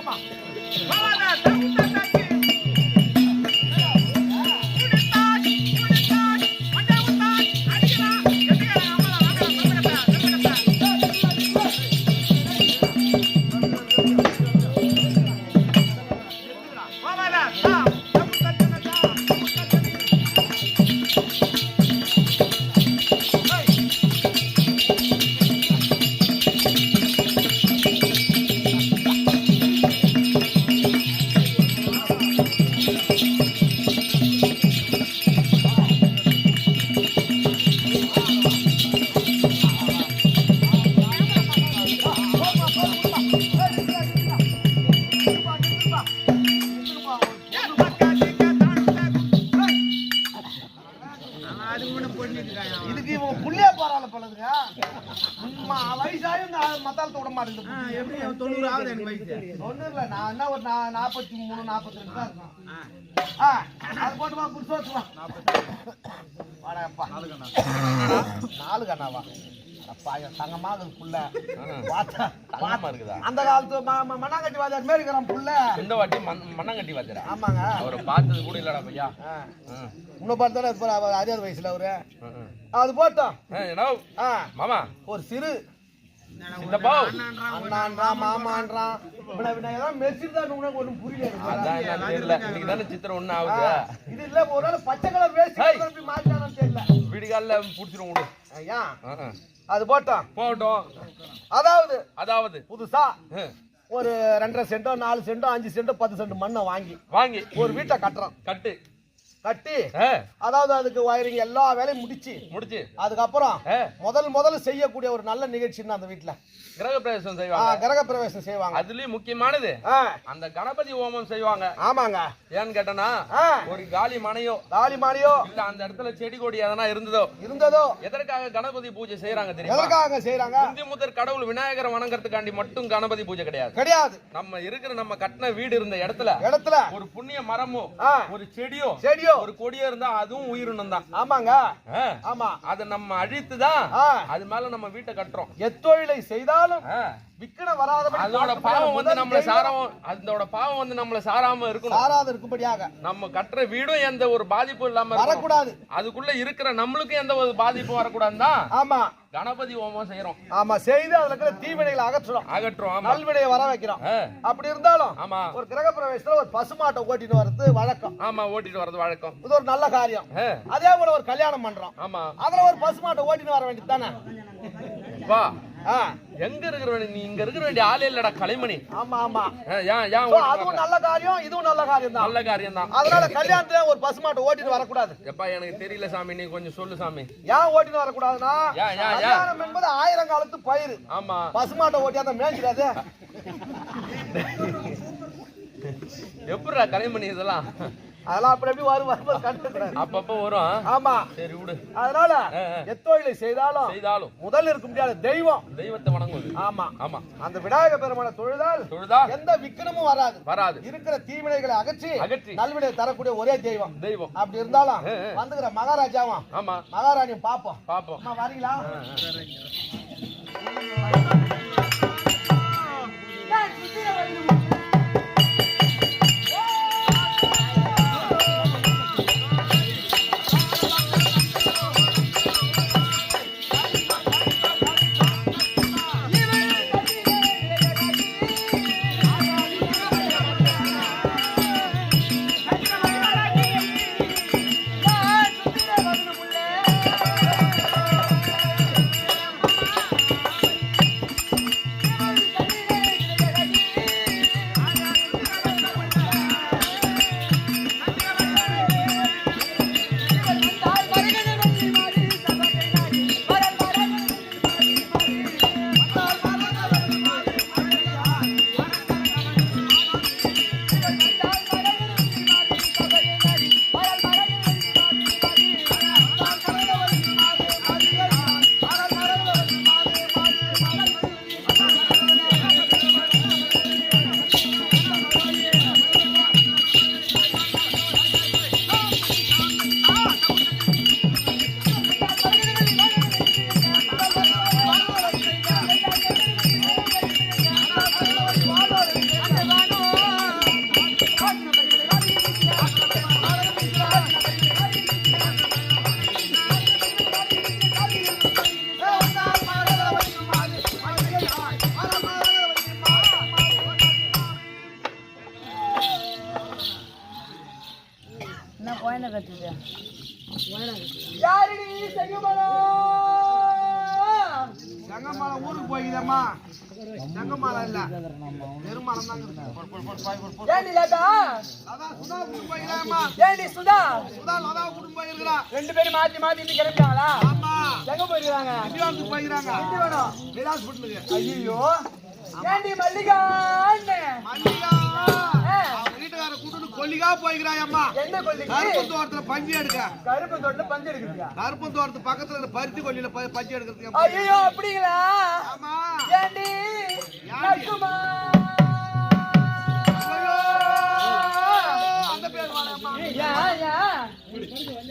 爸爸，爸爸的，等等。போறாள் பழதுங்க வயசாயும் இந்த மத்தாளத்தை விட மாட்டேங்குது. தொண்ணூறு ஆகுது எனக்கு வயசு. தொண்ணூறுல நான் என்ன ஒரு நாற்பத்தி மூணு நாற்பத்தி தான் இருக்கும் ஆ. அது போட்டுமா குடிச்சு வச்சுக்கலாம் நாலு கண்ணாவா தங்கமா அது புள்ள. பார்த்தா இருக்குதா? அந்த காலத்து மண்ணாங்கட்டி வாதியார் மாரி இருக்கிறான் புள்ள. இந்த வாட்டி மண் மண்ணங்கட்டி வாத்துறா ஆமாங்க. அவரை பார்த்தது கூட இல்லடா பையா. இன்னும் பார்த்தாலும் இப்ப அவர் அறுபது வயசுல அவரு. அது போட்டோம். மாமா. ஒரு சிறு. சித்தப்பா அண்ணான்றான் அது போட்டோம். போகட்டும் அதாவது அதாவது. புதுசா ஒரு ரெண்டரை சென்டோ நாலு சென்டோ அஞ்சு சென்டோ பத்து சென்ட் மண்ணை வாங்கி வாங்கி. ஒரு வீட்டை கட்டுறோம். கட்டு. கட்டி அதாவது அதுக்கு வயரிங் எல்லா வேலையும் முடிச்சு. முடிச்சு. அதுக்கப்புறம் முதல் முதல்ல செய்யக்கூடிய ஒரு நல்ல நிகழ்ச்சின்னு அந்த வீட்டுல கிரக பிரவேசம் செய்வாங்க. கிரக பிரவேசம் செய்வாங்க. அதுலயும் முக்கியமானது அந்த கணபதி ஹோமம் செய்வாங்க. ஆமாங்க. ஏன்னு கேட்டனா ஒரு காலி மனையோ தாலி மாடியோ இல்ல அந்த இடத்துல செடி கொடி எதனா இருந்ததோ இருந்ததோ எதற்காக கணபதி பூஜை செய்யறாங்க தெரியுமா? எதற்காக செய்யறாங்க இந்தி முதற் கடவுள் விநாயகரை வணங்கறதுக்காண்டி மட்டும் கணபதி பூஜை கிடையாது. கிடையாது. நம்ம இருக்கிற நம்ம கட்டின வீடு இருந்த இடத்துல இடத்துல ஒரு புண்ணிய மரமோ ஒரு செடியோ செடியோ ஒரு கொடியோ இருந்தா அதுவும் உயிரினம் தான். ஆமாங்க. ஆமா. அதை நம்ம அழித்து தான் ஆ, அது மேல நம்ம வீட்டை கட்டுறோம். எத்தொழிலை செய்தாலும் ஆ, விக்கன வராதபடி அதோட பாவம் வந்து நம்மள சாராம அதோட பாவம் வந்து நம்மள சாராம இருக்கணும். சாராத இருக்கும்படியாக. நம்ம கட்டுற வீடும் எந்த ஒரு பாதிப்பும் இல்லாம வரக்கூடாது. அதுக்குள்ள இருக்கிற நம்மளுக்கும் எந்த ஒரு பாதிப்பும் வரக்கூடாதுன்னு தான் ஆமா. கணபதி ஹோமம் செய்யறோம் ஆமா செய்து அதுல இருக்கிற தீவினைகளை அகற்றுறோம் ஆமா. நல்வினையை வர வைக்கிறோம். அப்படி இருந்தாலும் ஆமா. ஒரு கிரக பிரவேசத்துல ஒரு பசுமாட்டை ஓட்டிட்டு வர்றது வழக்கம். ஆமா ஓட்டிட்டு வர்றது வழக்கம். இது ஒரு நல்ல காரியம். அதே போல ஒரு கல்யாணம் பண்றோம். ஆமா. அதுல ஒரு பசுமாட்டை ஓட்டிட்டு வர வேண்டியது தானே? வா. எங்க இருக்கிற வேண்டிய- நீ இங்க இருக்கிற வேண்டிய ஆளே இல்லடா களிமணி ஆமா ஆமா. அதுவும்? நல்ல காரியம் இதுவும் நல்ல காரியம் தான் நல்ல காரியம் தான் அதனால கல்யாணத்துல ஒரு பசுமாட்டை ஓட்டிட்டு வரக்கூடாது. எப்பா எனக்கு தெரியல சாமி நீ கொஞ்சம் சொல்லு சாமி. ஏன் ஓட்டிட்டு வரக்கூடாதுன்னா? கல்யாணம் என்பது ஆயிரம் காலத்து பயிர் ஆமா. பசுமாட்டை ஓட்டி அந்த மேய்க்கிறாது? எப்படிடா களிமணி இதெல்லாம்? அதெல்லாம் அப்படி எப்படி வரும் வரும்போது கண்டுக்கிறாரு அப்பப்ப வரும். ஆமா. சரி விடு. அதனால. எத்தொழிலை செய்தாலும் செய்தாலும் முதல்ல இருக்க முடியாத தெய்வம். தெய்வத்தை வணங்குவது. ஆமா. ஆமா. அந்த விநாயக பெருமான தொழுதால் தொழுதா எந்த விக்கனமும் வராது. வராது. இருக்கிற தீவினைகளை அகற்றி அகற்றி. நல்வினை தரக்கூடிய ஒரே தெய்வம். தெய்வம். அப்படி இருந்தாலும். வந்துக்கிற மகாராஜாவும் ஆமா. மகாராணியும் பாப்போம் பாப்போம் அம்மா வரீங்களா? ஆ, ஊருக்கு போய்க்குதம்மா செங்கமலம் இல்ல பெருமலம் தாங்க ஏண்டி சுதா கூட்டு போய்க்கிறாம்மா ஏண்டி சுதா? சுதா லதா கூட்டு போயிருக்கிறா ரெண்டு பேரும் மாத்தி மாத்தி கிளம்பிட்டாங்களா? ஆமா எங்க போயிருக்காங்க திண்டிவனத்துக்கு போய்க்கிறாங்க எங்க வேணும் ஐயோ ஏண்டி மல்லிகா அண்ணே மல்லிகா. கொல்லிக்கா போய்க்கிறாய் அம்மா. கொல்லிக்கு? கருப்பு தோட்டத்துல பஞ்சு எடுக்க. கருப்பு தோட்டத்துல பஞ்சு எடுக்கிறீங்க கருப்பு தோட்டத்து பக்கத்துல இந்த பருத்தி கொல்லியில பஞ்சு எடுக்கிறதுக்கு ஐயோ அப்படிங்களா? ஆமா. ஏண்டி? யாரு?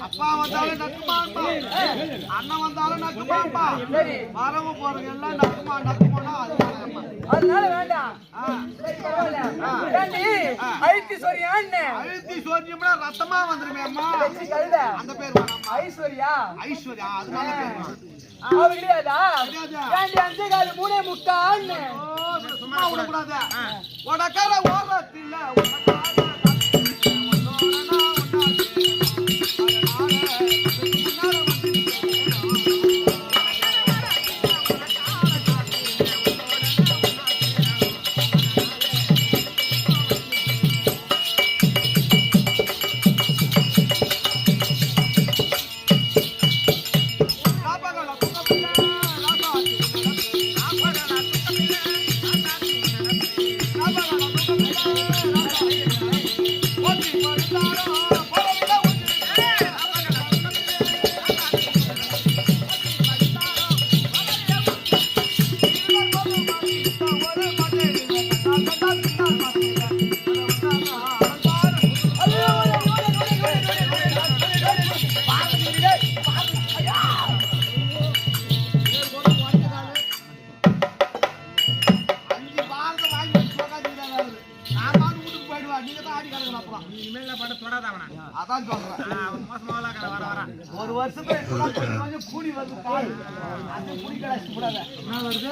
அப்பா வந்தாலும் நக்குமாப்பா அண்ணன் வந்தாலும் நக்குமாப்பா வரவு போறவங்க எல்லாம் நக்குமா நக்குமானா. அதனால வேண்டாம். அழுத்தி சோதியம்னா ரத்தமா வந்துருமே கழுத. அந்த பேர் ஐஸ்வர்யா? ஐஸ்வர்யா அது நல்ல பேர் கிடையாதா அஞ்சே கால் மூணே முக்கான்னு சும்மா விடக்கூடாது. உனக்கார ஓரத்தில்ல உனக்கார ஒரு வருஷத்துல கூடி வருது கால். அந்த கூடி கூடாத.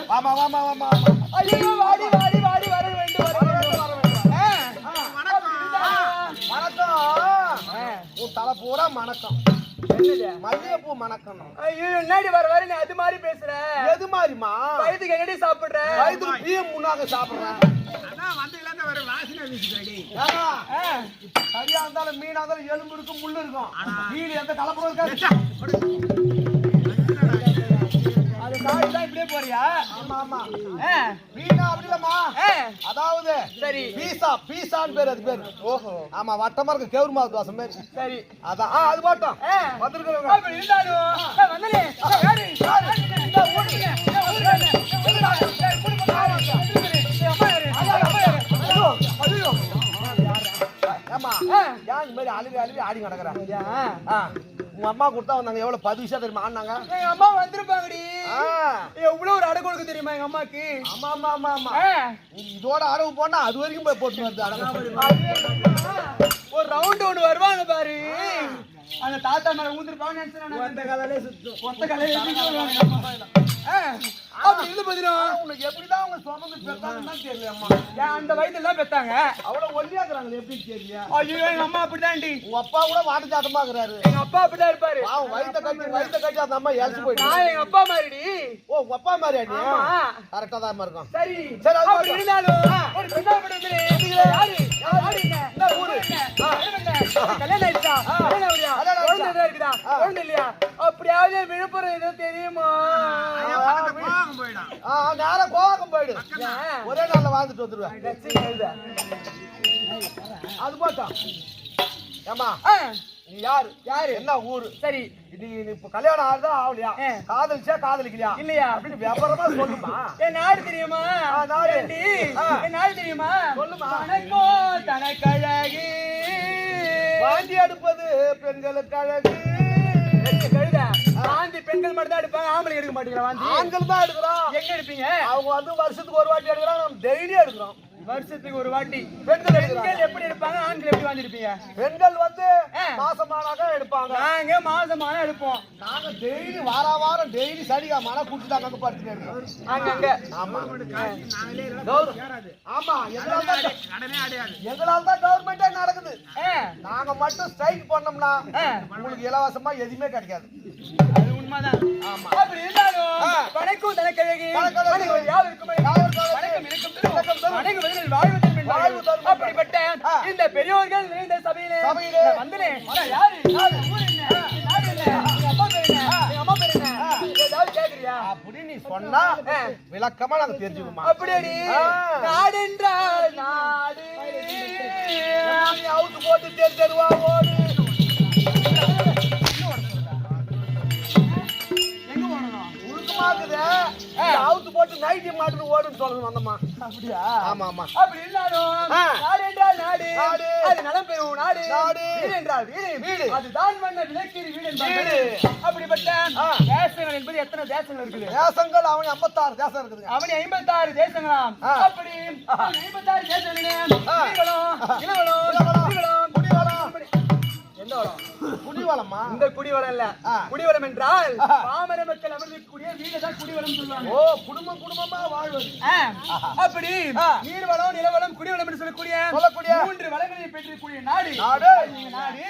வாமா, வாமா, வாமா. ஐயோ வாடி வாடி வாடி வர வேண்டும் வர வேண்டும் வர வேண்டும். ஆ. வணக்கம். வணக்கம். உன் தலை பூரா மணக்கம் என்னது மல்லிகைப்பூ மணக்கம் ஐயோ என்னடி வர வர நீ அது மாதிரி பேசுற எது மாதிரிமா வயதுக்கு என்னடி சாப்பிடுற வயது பிஎம் முன்னாக சாப்பிடுறேன் வாசனை வீசுகிறடி ஆ. கறியா இருந்தாலும் மீனா இருந்தாலும் எலும்பு இருக்கும் முள்ளு இருக்கும். மீன் எந்த கலப்படம் இருக்காது. அது தான் இப்படியே போறியா? ஆமா ஆமா. மீனா அப்படி இல்லம்மா. அதாவது சரி. பீசா பீசான்னு பேர் அது பேர். ஓஹோ. ஆமா வட்டமா இருக்கு கேவுரு மாவு தோசை மாதிரி. சரி. அதான் அது மட்டும். ஆ. வந்திருக்கிறவங்க. இருந்தாலும் ஏன் இந்த மாதிரி அழுவி அழுவி ஆடி கிடக்குறேன்? உங்க அம்மா கொடுத்தா வந்தாங்க. எவ்வளவு விஷயம் தெரியுமா? ஆடினாங்க. எங்க அம்மா வந்திருப்பாங்கடி. எவ்வளவு ஒரு அடை கொடுக்க தெரியுமா எங்க அம்மாக்கு? ஆமா ஆமா ஆமா ஆமா. இதோட அளவு போனா அது வரைக்கும் போய் போட்டு வருது? ஒரு ரவுண்ட் ஒண்ணு வருவாங்க பாரு. அந்த தாத்தா மேல ஊந்திருப்பாங்க ஒத்த கலையில சுத்தும். ஒத்த கலையில அப்படி இருந்து பாத்தீங்கன்னா உனக்கு எப்படிதான் அவங்க சுமந்து பெற்றாங்கன்னு தான் தெரியல அம்மா. ஏன் அந்த வயதுல பெத்தாங்க? அவ்வளவு ஒல்லியாக்குறாங்களே எப்படி தெரியல? ஐயோ எங்க அம்மா அப்படிதான்டி. உங்க அப்பா கூட வாட்டு சாட்டமா இருக்கிறாரு எங்க அப்பா அப்படிதான் இருப்பாரு. பாவம் வயித்த கட்டி வயித்த கட்டி அந்த அம்மா இறச்சு போயிட்டு நான் எங்க அப்பா மாதிரிடி. ஓ உங்க அப்பா மாதிரி நீ? ஆமா. கரெக்டா தான் இருக்கும். சரி. சரி, அப்படி. இருந்தாலும் ஒரு பெண்ணா படம் யாரு? யாரு? இந்த ஊரு. கல்யாணம் ஆயிடுச்சா? கல்யாணம் ஆயிடுச்சா? குழந்தை இருக்குதா? குழந்தை இல்லையா? அப்படியாவது விழுப்புரம் ஏதோ தெரியுமா? போயிடும் ஆ நேரம் கோவம் போயிடு. ஏன்? ஒரே நாள்ல வாழ்ந்துட்டு வந்துருவேன். அது போட்டோம். ஏமா ஆ, நீ யாரு? யாரு? என்ன ஊரு? சரி. இது நீ இப்ப கல்யாணம் ஆகுதா ஆகலையா. காதலிச்சா காதலிக்கலையா? இல்லையா? அப்படின்னு வியாபாரமா சொல்லுமா. என் நாடு தெரியுமா? ஆ, நாடு. என் நாடு தெரியுமா? சொல்லுமா. தனக்கோ தனக்கழகு. வாந்தி அடுப்பது பெண்களுக்கு அழகு கழுத. வாந்தி பெண்கள் மட்டும் தான் எடுப்பாங்க ஆம்பளை எடுக்க மாட்டீங்களா வாந்தி. ஆண்கள் தான் எடுக்கிறோம் எங்க எடுப்பீங்க? அவங்க வந்து வருஷத்துக்கு ஒரு வாட்டி எடுக்கிறாங்க நம்ம டெய்லியும் எடுக்கிறோம். வருஷத்துக்கு ஒரு வாட்டி. பெண்கள் பெண்கள் எப்படி எடுப்பாங்க? ஆண்கள் எப்படி வாந்தி எடுப்பீங்க பெண்கள் வந்து ஆ. மாசமானாக்க எடுப்பாங்க. நாங்க மாசமான எடுப்போம். நாங்க டெய்லி வார வாரம் டெய்லி சனிக்காம கூட்டிட்டாங்க அங்க படுத்துட்டு இருக்கோம். அங்க ஆமா. ஆமா எங்களால தான் தான் கவர்மெண்டே நடக்குது. நாங்க மட்டும் ஸ்ட்ரைக் பண்ணோம்னா. உங்களுக்கு இலவசமா எதுவுமே கிடைக்காது. அது உண்மைதான். ஆமா. அப்படி இருந்தாலும். வணக்கம். வணக்கம் வணக்கம் இருக்கும் வணக்கம் தரும். வணக்கம் பதிலில் வாழ்வு தரும் என்பார்கள். வாழ்வு தரும். அப்படிப்பட்ட ஆ. இந்த பெரியோர்கள் நிறைந்த சபையிலே சபையிலே. நான் யாரு? யாரு? ஊர் என்ன? என் நாடு என்ன? பேர் அம்மா பேர் என்ன? ஏதாவது கேக்குறியா? அப்படி நீ சொன்னா விளக்கமா நாங்க தெரிஞ்சுக்குமா அப்படியடி. ஆ. நாடென்றால் நாடு. அவுத்து போட்டு தெரு தெருவா ஓடு. அவுத்து போட்டு நைட்டி மாட்டு ஓடுன்னு சொல்லணும் வந்தம்மா அப்படியா ஆமா ஆமா அப்படி ஆ. நாடு என்றால் நாடு நாடு. அது நலம் பெறும் நாடு நாடு. வீடு என்றால் வீடு வீடு. அதுதான் வீடு என்பார்கள். வீடு. அப்படிப்பட்ட. தேசங்கள் என்பது எத்தனை தேசங்கள் இருக்குது தேசங்கள் அவன் ஐம்பத்தாறு தேசம் இருக்குதுங்க அவனி ஐம்பத்தாறு தேசங்களாம். அப்படி ஐம்பத்தாறு தேசங்களிலே ஆ. குடிவளம், எந்த வளம்? குடிவளமா இந்த குடிவளம் இல்ல. குடிவளம் என்றால். பாமர மக்கள் அமர்ந்திருக்கக்கூடிய வீடு தான் குடிவளம் சொல்லுவாங்க. ஓ. குடும்பம் குடும்பமா வாழ்வது. அப்படி. நீர்வளம் நிலவளம் குடிவளம் என்று சொல்லக்கூடிய சொல்லக்கூடிய மூன்று வளங்களை பெற்றிருக்கூடிய நாடு. நாடு. நாடு.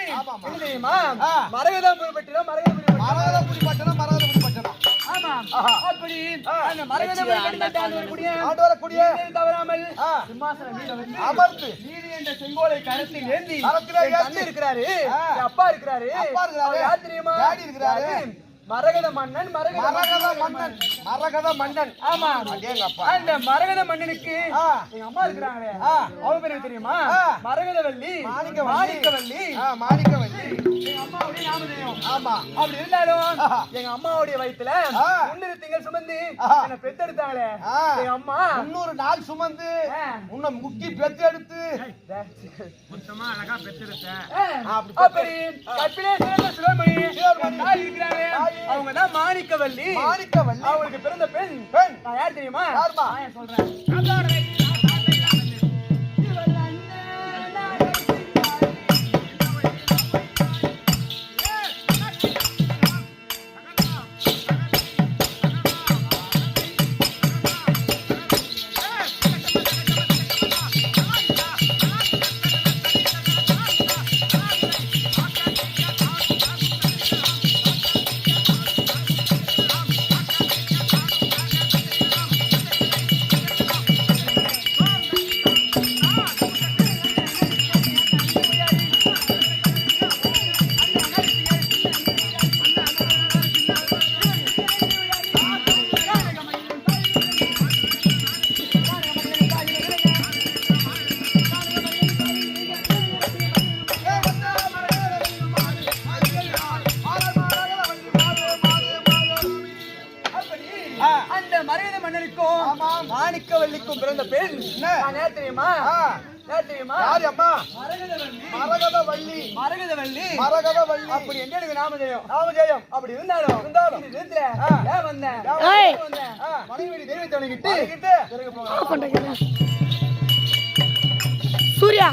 மரகதம் பெற்றிடும் மரகதம் பெற்றிடும் மரகத குடிப்பட்டனம் அப்படி. அந்த தவறாமல். சிம்மாசனம் அமர்ந்து நீதி என்ற செங்கோலை கரத்தில் ஏந்தி இருக்கிறாரு அப்பா இருக்கிறாரு அப்பா இருக்கிறாரு. அவர் யார் தெரியுமா டாடி இருக்கிறாரு. யாரு? மரகத மன்னன் மரகத மன்னன். மன்னன் மரகத மன்னன் ஆமா. அந்த மரகத மன்னனுக்கு. எங்க அம்மா இருக்கிறாங்களே. அவங்க பேர் தெரியுமா. மரகதவல்லி மாணிக்கவல்லி. மாணிக்கவல்லி மாணிக்கவல்லி ஆமா. அப்படி இருந்தாலும். எங்க அம்மாவுடைய வயித்துல. முன்னூறு திங்கள் சுமந்து. என்ன பெத்தெடுத்தாங்களே. எங்க அம்மா. முன்னூறு நாள் சுமந்து. உன்னை முக்கி பெத்தெடுத்து. மொத்தமா அழகா ஆ. அப்படி கற்பிலே சிறந்த சிவமணி தாய். அவங்க தான் மாணிக்கவல்லி மாணிக்கவல்லி அவங்களுக்கு பிறந்த பெண். பெண். நான் யார் தெரியுமா? சொல்றேன்? அந்த மரகத மன்னனுக்கும். மாணிக்கவல்லிக்கும் பிறந்த பெண் என்ன? தெரியுமா தெரியுமா யாரு அம்மா? மரகதவல்லி. மரகத வள்ளி மரகதவல்லி. மரகத வள்ளி அப்படி என்ன எனக்கு நாமதேயம் ராமஜெயம் அப்படி இருந்தாலும் இருந்தாலும். ஆ. ஏன் வந்தேன்? வந்தேன். மனைவி தெய்வத்தை வணங்கிட்டு சூர்யா.